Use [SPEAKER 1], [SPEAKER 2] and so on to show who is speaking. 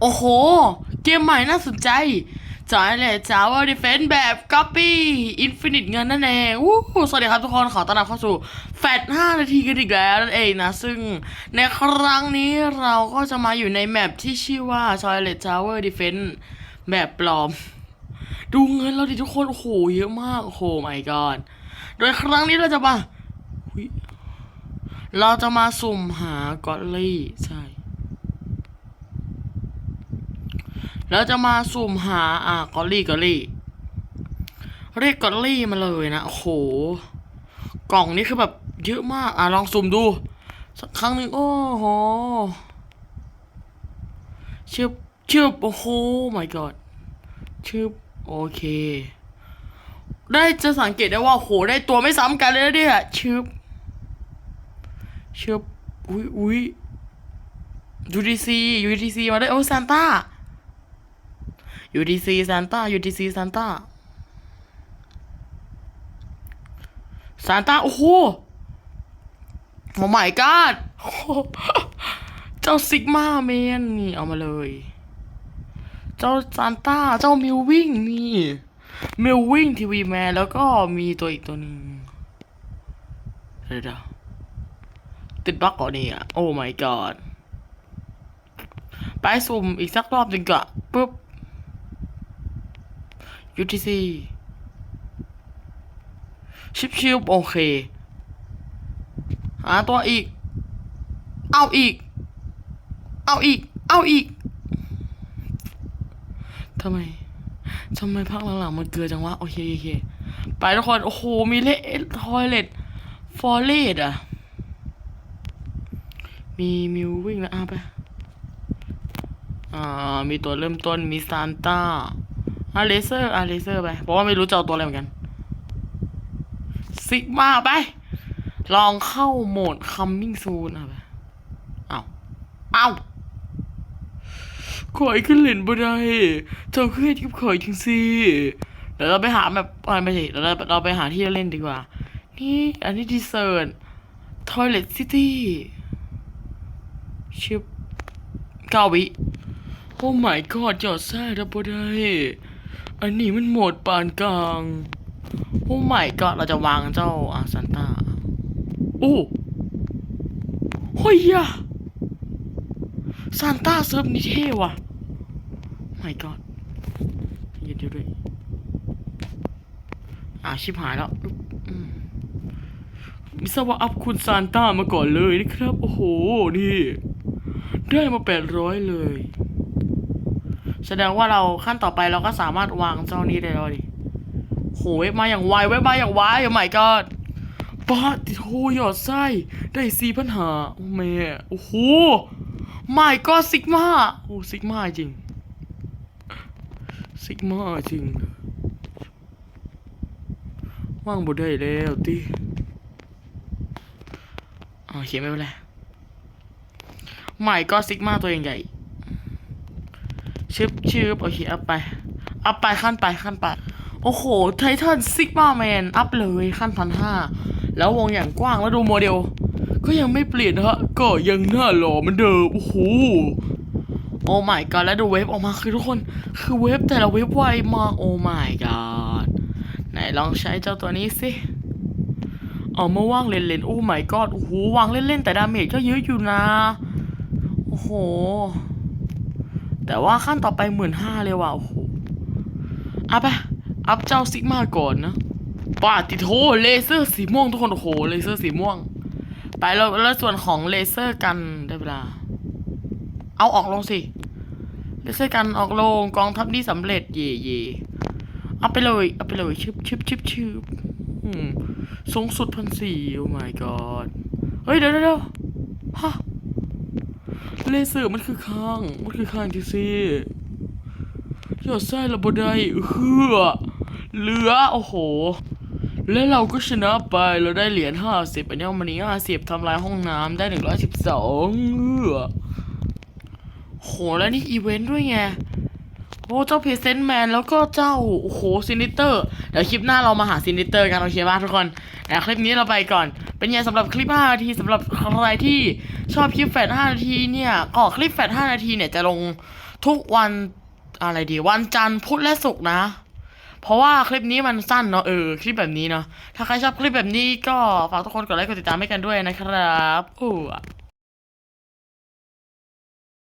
[SPEAKER 1] โอ้โห เกมใหม่น่าสนใจจอยเลยจ้าว่าดิเฟนแบบ Copy Infinite เงินนั่นเองวู้สวัสดีครับทุกคนขอต้อนรับเข้าสู่แฟต5นาทีกันอีกแล้วนั่นเองนะ ซึ่งในครั้งนี้เราก็จะมาอยู่ในแมปที่ชื่อว่า Toilet Tower Defense แบบปลอม ดูเงินเราดิทุกคน โอ้โห เยอะมาก โอ้โห my god โดยครั้งนี้เราจะมา เราจะมาสุ่มหากอตลี่ ใช่ แล้วจะมาสุ่มหาอะกอลลี่กอลลี่เรียกกอลลี่มาเลยนะโอ้โห กล่องนี้คือแบบเยอะมากอะลองสุ่มดู สักครั้งหนึ่งโอ้โหชึบชึบโอ้โห my god ชึบโอเค ได้จะสังเกตได้ว่าโหได้ตัวไม่ซ้ำกันเลยนะเนี่ยชึบชึบอุ้ยอุ้ยยูดีซียูดีซีมาได้โอ้ซานต้า UTC ซานต้า UTC ซานต้าซานต้าโอ้โหโอ้ my god โอ้เจ้าซิกมาเมนนี่เอามาเลย เจ้าซานต้า เจ้ามิววิ่งนี่มิววิ่งทีวีแมนแล้วก็มีตัวอีกตัวหนึ่งเดี๋ยวเดี๋ยวติดบั๊กก่อนนี่อะโอ้ my god ไปสุ่มอีกสักรอบหนึ่งก่อนปุ๊บ UTC ชิปชิปโอเค หาตัวอีก เอาอีก เอาอีก เอาอีก ทำไม ทำไมภาคหลังๆมันเกลือจังวะ โอเคโอเค ไปทุกคน โอ้โห มีเละทอยเล็ตฟอร์เรดอะ มีมิววิ่งแล้วอะไป อ่า มีตัวเริ่มต้น มีซานต้า อะเลเซอร์อะเลเซอร์ไป เพราะว่าไม่รู้จะเอาตัวอะไรเหมือนกัน ซิกมาไป ลองเข้าโหมด coming soon อะไปเอาเอาขอยขึ้นเล่นบ่ได้เจ้าขึ้นกับขอยจังสิเดี๋ยวเราไปหาแบบอ่าไม่ใช่เดี๋ยวเราเราไปหาที่เล่นดีกว่า นี่อันนี้ดีเซอร์ Toilet City ชิบเก้าวิโอ้ my god จอดแซ่รับบ่ได้ อันนี้มันโหมดปานกลาง โอ้ my god เราจะวางเจ้าอาซันต้าโอ้เฮ้ยอะซานต้าเซิร์ฟนี่เท่ว่ะ my god เย็นเดียวด้วยอ่าชิบหายแล้วอืมมิทราบว่าอัพคุณซานต้ามาก่อนเลยนะครับ โอ้โห นี่ ได้มาแปดร้อยเลย แสดงว่าเราขั้นต่อไปเราก็สามารถวางเจ้านี้ได้แล้วดิโหเว็บมาอย่างไวเว็บมาอย่างไวโอ้ my god ป้าติโหยอดไส้ ได้สี่ปัญหาโอ้แม่โอ้โห my god ซิกมาโอ้ซิกมาจริงซิกมาจริงว่างบ่ได้แล้วติโอเคไม่เป็นไร my god ซิกมาตัวใหญ่ ชึบชึบโอเคอัพไปเอัพไปขั้นไปขั้นไป โอ้โหไททันซิกมาแมนอัพเลยขั้นพันห้าแล้ววงอย่างกว้างแล้วดูโมเดล ก็ยังไม่เปลี่ยนฮะ ก็ยังหน้าหล่อเหมือนเดิมโอ้โหโอ้ my god แล้วดูเวฟออกมาคือทุกคนคือเวฟแต่ละเวฟไวมากโอ้ my god ไหนลองใช้เจ้าตัวนี้สิเอามาว่างเล่นๆโอ้ my god โอ้โหวางเล่นๆแต่ดาเมจก็เยอะอยู่นะ โอ้โห แต่ว่าขั้นต่อไปหมื่นห้าเลยว่ะโอ้โหอัพไปอัพเจ้าซิกมาก่อนนะปาติโทเลเซอร์สีม่วงทุกคนโอ้โหเลเซอร์สีม่วง ไปแล้วแล้วส่วนของเลเซอร์กันได้เวลา เอาออกลงสิเลเซอร์กันออกลงกองทัพนี้สำเร็จเย่เย่เอาไปเลยเอาไปเลยชึบชึบชึบชึบสูงสุดพันสี่โอ้ my god เฮ้ยเดี๋ยวเดี๋ยวเดี๋ยวฮะ เลเซอร์มันคือข้าง มันคือข้างที่ซี่ยอดไส้ระบได้เฮือเหลือ โอ้โห และเราก็ชนะไป เราได้เหรียญห้าสิบอันนี้มันนี้ห้าสิบทำลายห้องน้ำได้หนึ่งร้อยสิบสองเฮือโห แล้วนี่อีเวนต์ด้วยไง อ้เจ้าเพเซนต์แมนแล้วก็เจ้า โอ้โหซินิเตอร์ เดี๋ยวคลิปหน้าเรามาหาซินิเตอร์กันโอเคป่ะทุกคนแต่คลิปนี้เราไปก่อน เป็นไงสำหรับคลิป 5 นาทีสำหรับใครที่ชอบคลิปแฟด5นาทีเนี่ยก็คลิปแฟด5นาทีเนี่ยจะลงทุกวันอะไรดี วันจันทร์พุธและศุกร์นะ เพราะว่าคลิปนี้มันสั้นเนาะเออคลิปแบบนี้เนาะถ้าใครชอบคลิปแบบนี้ก็ฝากทุกคนกดไลค์กดติดตามให้กันด้วยนะครับอู้